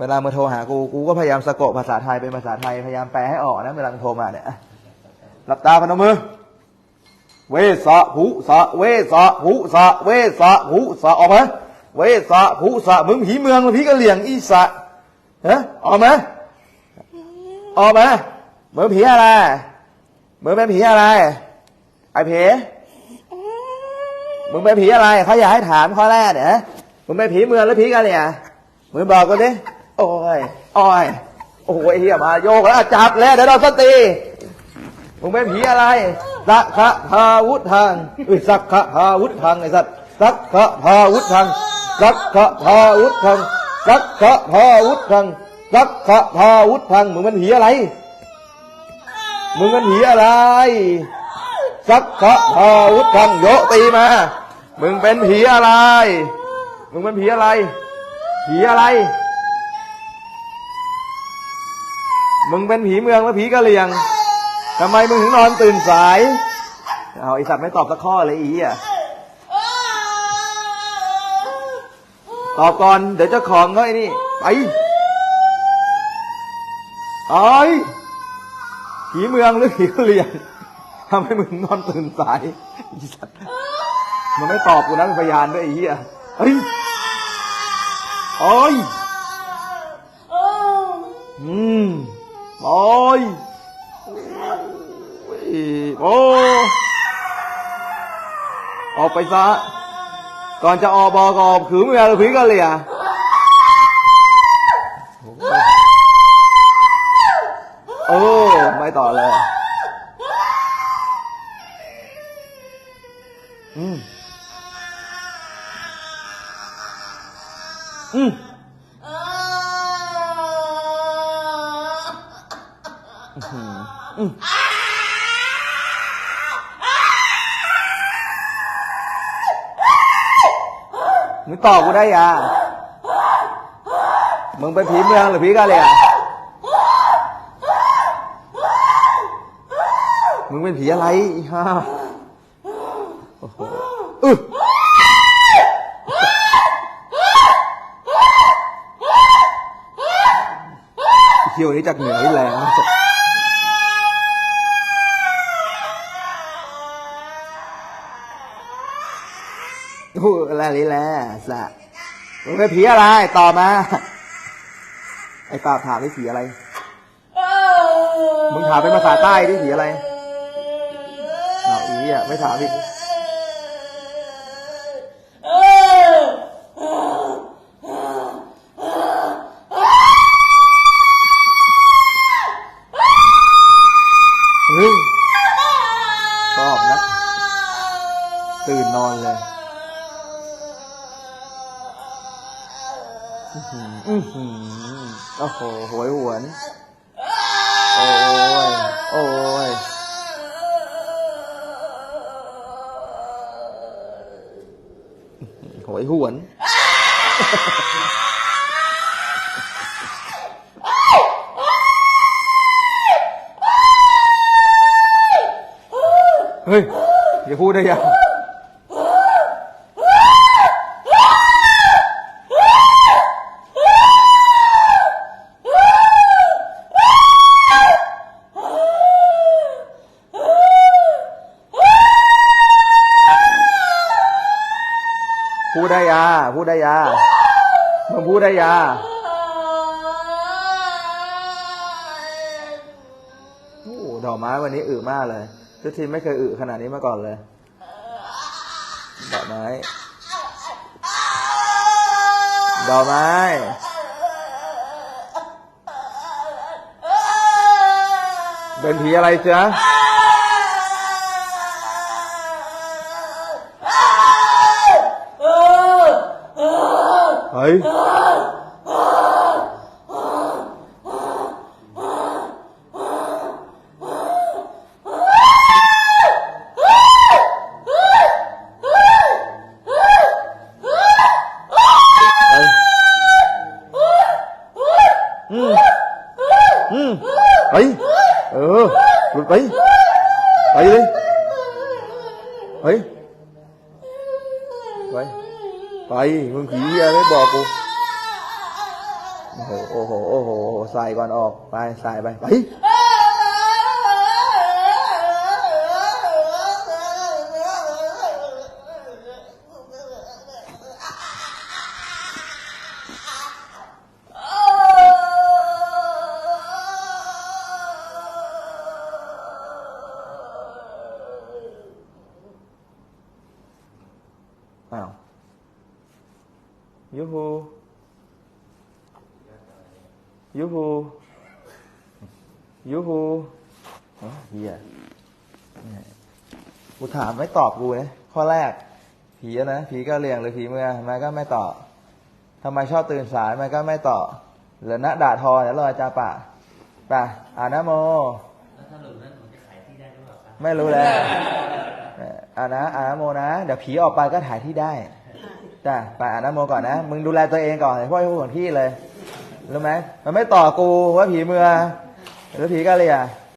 เวลามึงโทรหากู กูก็พยายามสะกดภาษาไทยเป็นภาษาไทย พยายามแปลให้ออกนะ เวลามึงโทรมาเนี่ยหลับตาพนมมือ เวสะหุสะเวสะหุสะเวสะหุสะออกมาเวสะหุสะมึงผีเมืองหรือผีกะเหลี่ยงอีสะฮะออกมาออกมามึงผีอะไรมึงเป็นผีอะไร ไอ้ผีมึงเป็นผีอะไรเขาอยากให้ถามข้อแรกเนี่ยมึงเป็นผีเมืองหรือผีกะเหลี่ยงมึงบอกกูดิ โอ้ยโอ้ยโอ้ยเฮียมาโยกแล้วจับแล้วเดี๋ยวเราสตีมึงเป็นผีอะไรสักขะพาวุธทางอุ้ยสักขะพาวุธทางไอ้สัตว์สักขะพาวุธทางสักขะพาวุธทางสักขะพาวุธทางสักขะพาวุธทางมึงเป็นผีอะไร มึงเป็นผีอะไรสักขะพาวุธทางโยตีมา มึงเป็นผีอะไร มึงเป็นผีอะไร ผีอะไร มึงเป็นผีเมืองหรือผีกะเหรี่ยงทำไมมึงถึงนอนตื่นสาย เอาไอสัตว์ไม่ตอบสักข้อเลยอีอะ ตอบก่อน เดี๋ยวเจ้าของเขาไอ้นี่ ไปไอ้ยผีเมืองหรือผีกะเหรี่ยงทำให้มึงนอนตื่นสายไอสัตว์มันไม่ตอบกูนะเป็นพยานด้วยไอ้เหี้ยเฮ้ยโอ้ยอืม ยโอ้ออกไปซะ ก่อนจะออกบอกอบขือเมียหรือผีกะเหลี่ยโอ้ไม่ต่อเลยอืมอืม มึงตอบกูได้ยังมึงเป็นผีเมืองหรือผีกะเหรี่ยงมึงเป็นผีอะไรอีฮ่าโอ้โหอึเที่ยวนี้จากเหนือนี่แรงมากโอ้โอะไรนี่แลสะมึงเป็นผีอะไรตอบมา ไอ้ปราบถามไอ้ผีอะไร มึงถามเป็นภาษาใต้ดิผีอะไรอ้าวอีอะไม่ถามอีก อือหืออือหือโอ้โหหวยหวน โอ้ย โอ้ย หวยหวน เฮ้ย อย่าพูดได้ยัง ดได้ยา พูดได้ยามึงพูดได้ยา โอ้ดอกไม้วันนี้อึมากเลย ทุกทีไม่เคยอึขนาดนี้มาก่อนเลยดอกไม้ ดอกไม้เป็นผีอะไรเฮ้ย เฮ้ยอืมอืมไปเออหลุด ไปมึงผีเหี้ยไม่บอกกูโอ้โหโอ้โหโอ้โหใส่ก่อนออกไปใส่ไปไปอ้าว ยูฮูยูฮูยูฮูอ๋อเฮียเนี่ยกูถามไม่ตอบกูนะข้อแรก ผีอะนะ ผีก็เลียงหรือผีเมื่อมันก็ไม่ตอบทำไมชอบตื่นสายมันก็ไม่ตอบหรือนะด่าทอเดี๋ยวรอยจาปะไปอ่านะโมแล้วถ้าหลุดนั้นผมจะขายที่ได้หรือเปล่าครับไม่รู้แล้วเอ่ออ่านะอ่านะโมนะ เดี๋ยวผีออกไปก็ถ่ายที่ได้ จ้ะไปอ่านะโมก่อนนะ มึงดูแลตัวเองก่อนเพราะไอ้พวกของพี่เลย รู้ไหม มันไม่ต่อกูว่าผีเมือหรือผีกะเหรี่ย